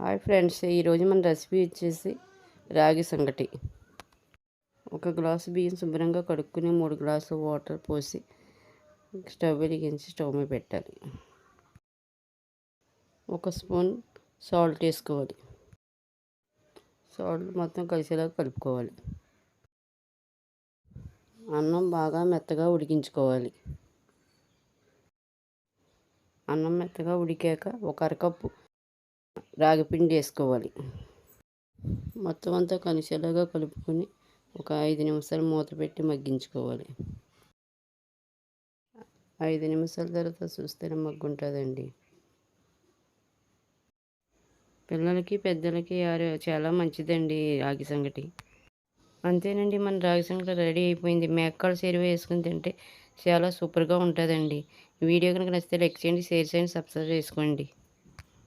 Hi friends ఈరోజు మన recipe వచ్చేసి రాగి సంగటి. ఒక గ్లాసు బియ్యం శుభ్రంగా కడుక్కుని మూడు గ్లాసులు వాటర్ పోసి స్టవ్ వెలిగించి స్టవ్ మీద పెట్టాలి. ఒక స్పూన్ సాల్ట్ వేసుకోవాలి. సాల్ట్ మొత్తం కలిసేలా కలుపుకోవాలి. అన్నం బాగా మెత్తగా ఉడికించుకోవాలి. అన్నం మెత్తగా ఉడికాక ఒక అరకప్పు రాగి పిండి వేసుకోవాలి. మొత్తం అంతా కలిసేలాగా కలుపుకొని ఒక ఐదు నిమిషాలు మూత పెట్టి మగ్గించుకోవాలి. ఐదు నిమిషాల తర్వాత చూస్తేనే మగ్గుంటుందండి. పిల్లలకి పెద్దలకి ఆరో చాలా మంచిదండి రాగి సంగటి. అంతేనండి మన రాగి సంగటి రెడీ అయిపోయింది. మేకలు చెరువు వేసుకుని తింటే చాలా సూపర్గా ఉంటుందండి. వీడియో కనుక నచ్చితే లైక్ చేయండి షేర్ చేయండి సబ్స్క్రైబ్ చేసుకోండి.